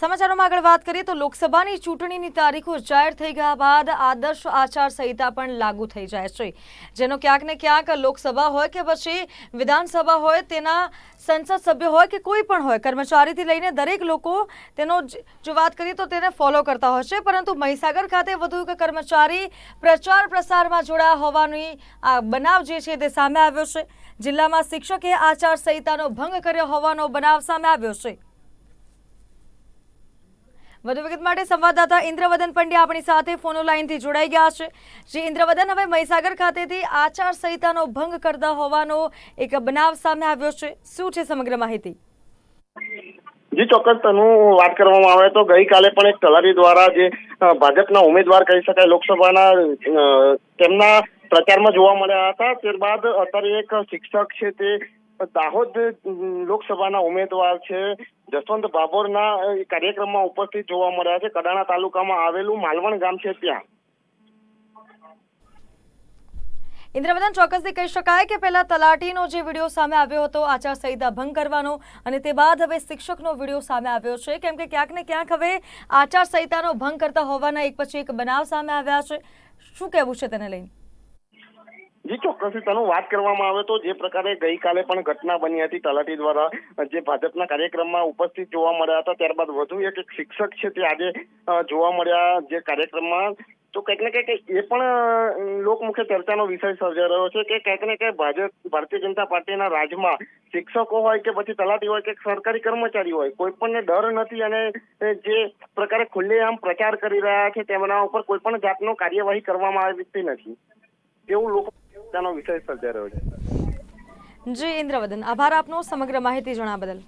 સમાચારોમાં આગળ વાત કરીએ તો લોકસભાની ચૂંટણીની તારીખો જાહેર થઈ ગયા બાદ આદર્શ આચાર સંહિતા પણ લાગુ થઈ જાય છે. જેનો ક્યાંક ને ક્યાંક લોકસભા હોય કે પછી વિધાનસભા હોય, તેના સંસદ સભ્ય હોય કે કોઈ પણ હોય, કર્મચારીથી લઈને દરેક લોકો તેનો જો વાત કરીએ તો તેને ફોલો કરતા હોય છે. પરંતુ મહીસાગર ખાતે વધુ એક કર્મચારી પ્રચાર પ્રસારમાં જોડાયા હોવાની આ બનાવ જે છે તે સામે આવ્યો છે. જિલ્લામાં શિક્ષકે આચાર સંહિતાનો ભંગ કર્યો હોવાનો બનાવ સામે આવ્યો છે. વધુ વિગત માટે સંવાદદાતા ઇન્દ્રવદન પંડ્યા આપણી સાથે ફોનો લાઇનથી જોડાઈ ગયા છે. જે, ઇન્દ્રવદન, હવે મહીસાગર ખાતેથી આચાર સંહિતાનો ભંગ કરતા હોવાનો એક બનાવ સામે આવ્યો છે. શું છે સમગ્ર માહિતી? જી, ચોક્કસ. તનુ વાત કરવામાં આવે તો ગઈકાલે પણ એક તલારી દ્વારા જે ભાજપના ઉમેદવાર કહી શકાય લોકસભાના તેમના પ્રચારમાં જોવા મળ્યા હતા. ત્યારબાદ અત્યારે એક શિક્ષક છે તે દાહોદ લોકસભાના ઉમેદવાર છે. જસવંત બાબોરના કાર્યક્રમમાં ઉપસ્થિત જોવા મળ્યા છે. કડાણા તાલુકામાં આવેલું માલવણ ગામ છે ત્યાં. ઇન્દ્રવદન ચોક્કસથી કહી શકાય કે પહેલા તલાટીનો જે વીડિયો સામે આવ્યો હતો, આચાર સંહિતા ભંગ કરવાનો, અને તે બાદ હવે શિક્ષકનો વીડિયો સામે આવ્યો છે. કેમ કે ક્યાંક ને ક્યાંક હવે આચાર સંહિતાનો ભંગ કરતા હોવાના એક પછી એક બનાવ સામે આવ્યા છે. શું કહેવું છે તેને લઈને? જી, ચોક્કસથી તેનું વાત કરવામાં આવે તો જે પ્રકારે ગઈકાલે પણ ઘટના બની હતી તલાટી દ્વારા, જે ભાજપના કાર્યક્રમમાં ઉપસ્થિત જોવા મળ્યા હતા, ત્યારબાદ વધુ એક શિક્ષક છે તે આજે જોવા મળ્યા જે કાર્યક્રમમાં. તો કંઈક ને કંઈક એ પણ લોકમુખ્ય લોકમુખે ચર્ચાનો વિષય સર્જાઈ રહ્યો છે કે કંઈક ને કંઈક ભાજપ, ભારતીય જનતા પાર્ટીના રાજમાં શિક્ષકો હોય કે પછી તલાટી હોય કે સરકારી કર્મચારી હોય, કોઈ પણ ડર નથી અને જે પ્રકારે ખુલ્લેઆમ પ્રચાર કરી રહ્યા છે તેમના ઉપર કોઈ પણ જાતનો કાર્યવાહી કરવામાં આવતી નથી. એવું લોકો તેનો વિષય સર્જાયો છે જી, ઇન્દ્રવદન. આભાર આપનો સમગ્ર માહિતી જણાવવા બદલ.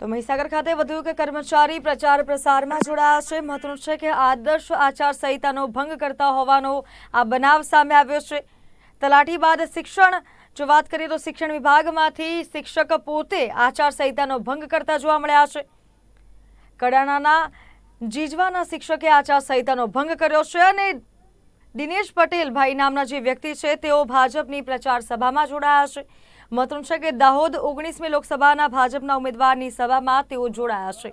તો મહીસાગર ખાતે વધુ કે કર્મચારી પ્રચાર પ્રસારમાં જોડાયા છે. મહત્વનું છે કે આદર્શ આચાર સંહિતાનો ભંગ કરતા હોવાનો આ બનાવ સામે આવ્યો છે. તલાટી બાદ શિક્ષણ. જો વાત કરીએ તો શિક્ષણ વિભાગમાંથી શિક્ષક પોતે આચાર સંહિતાનો ભંગ કરતા જોવા મળ્યા છે. કડાણાના જીજવાના શિક્ષકે આચાર સંહિતાનો ભંગ કર્યો છે અને દિનેશ પટેલ ભાઈ નામના જે વ્યક્તિ છે, તેઓ ભાજપની પ્રચાર સભામાં જોડાયા છે. મહત્વનું છે કે દાહોદ ઓગણીસમી લોકસભાના ભાજપના ઉમેદવારની સભામાં તેઓ જોડાયા છે.